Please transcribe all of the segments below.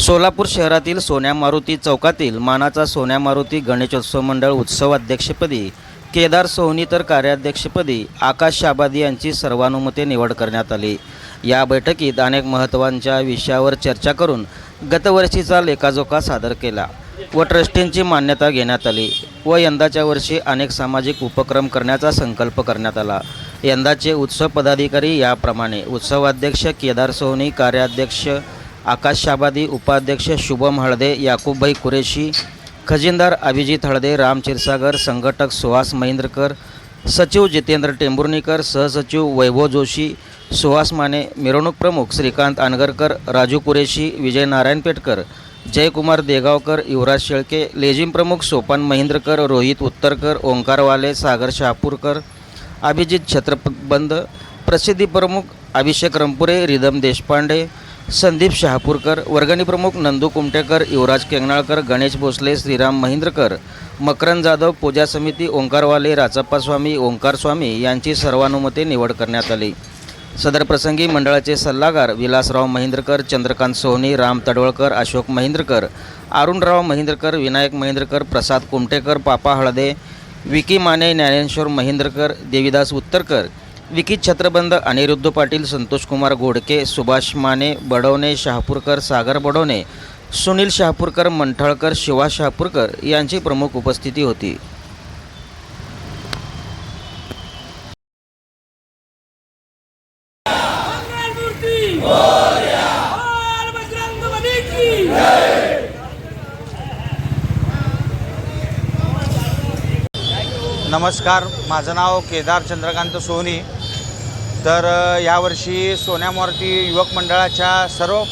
सोलापूर शहरातील सोन्या मारुती चौकातील मानाचा सोन्या मारुती गणेशोत्सव मंडळ उत्सव अध्यक्षपदी केदार सोहनी तर कार्याध्यक्षपदी आकाश शाबादी यांची सर्वानुमते निवड करण्यात आली. या बैठकीत अनेक महत्त्वांच्या विषयावर चर्चा करून गतवर्षीचा लेखाजोखा सादर केला व ट्रस्टींची मान्यता घेण्यात आली व यंदाच्या वर्षी अनेक सामाजिक उपक्रम करण्याचा संकल्प करण्यात आला. यंदाचे उत्सव पदाधिकारी याप्रमाणे उत्सवाध्यक्ष केदार सोहनी कार्याध्यक्ष आकाश शाबादी उपाध्यक्ष शुभम हळदे याकूबभाई कुरेशी खजिनदार अभिजित हळदे राम क्षीरसागर संघटक सुहास महेंद्रकर सचिव जितेंद्र टेंभुर्णीकर सहसचिव वैभव जोशी सुहास माने मिरवणूक प्रमुख श्रीकांत आनगरकर राजू कुरेशी विजय नारायण पेटकर जयकुमार देगावकर युवराज शेळके लेझिम प्रमुख सोपान महेंद्रकर रोहित उत्तरकर ओंकारवाले सागर शहापूरकर अभिजित छत्रपबंद प्रसिद्धी प्रमुख अभिषेक रंपुरे रिदम देशपांडे संदीप शहापूरकर वर्गणी प्रमुख नंदू कुमटेकर युवराज केंगणाळकर गणेश भोसले श्रीराम महेंद्रकर मकरन जाधव पूजा समिती ओंकारवाले राजप्पा स्वामी ओंकार स्वामी यांची सर्वानुमते निवड करण्यात आली. सदर प्रसंगी मंडळाचे सल्लागार विलासराव महेंद्रकर चंद्रकांत सोहनी राम तडवळकर अशोक महेंद्रकर अरुणराव महेंद्रकर विनायक महेंद्रकर प्रसाद कुमटेकर पापा हळदे विकी माने ज्ञानेश्वर महेंद्रकर देवीदास उत्तरकर विकी छत्रबंद अनिरुद्ध पाटील संतोषकुमार गोडके सुभाष माने बडवणे शहापूरकर सागर बडवणे सुनील शहापूरकर मंठळकर शिवा शहापूरकर यांची प्रमुख उपस्थिती होती Oh! नमस्कार माझं नाव केदार चंद्रकांत सोनी. तर यावर्षी सोन्या मारुती युवक मंडळाच्या सर्व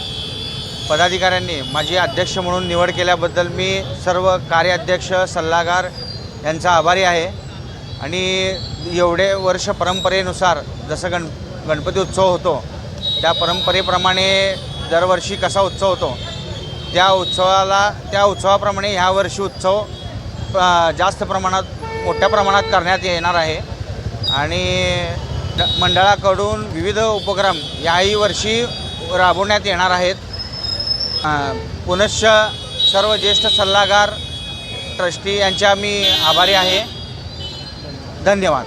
पदाधिकाऱ्यांनी माझी अध्यक्ष म्हणून निवड केल्याबद्दल मी सर्व कार्याध्यक्ष सल्लागार यांचा आभारी आहे. आणि एवढे वर्ष परंपरेनुसार जसं गण गणपती उत्सव होतो त्या परंपरेप्रमाणे दरवर्षी कसा उत्सव होतो त्या उत्सवाला त्या उत्सवाप्रमाणे ह्या वर्षी उत्सव जास्त प्रमाणात मोठ्या प्रमाणात करण्यात येणार आहे. आणि मंडळाकडून विविध उपक्रम याही वर्षी राबवण्यात येणार आहेत. पुनश्च सर्व ज्येष्ठ सल्लागार ट्रस्टी यांच्या मी आभारी आहे. धन्यवाद.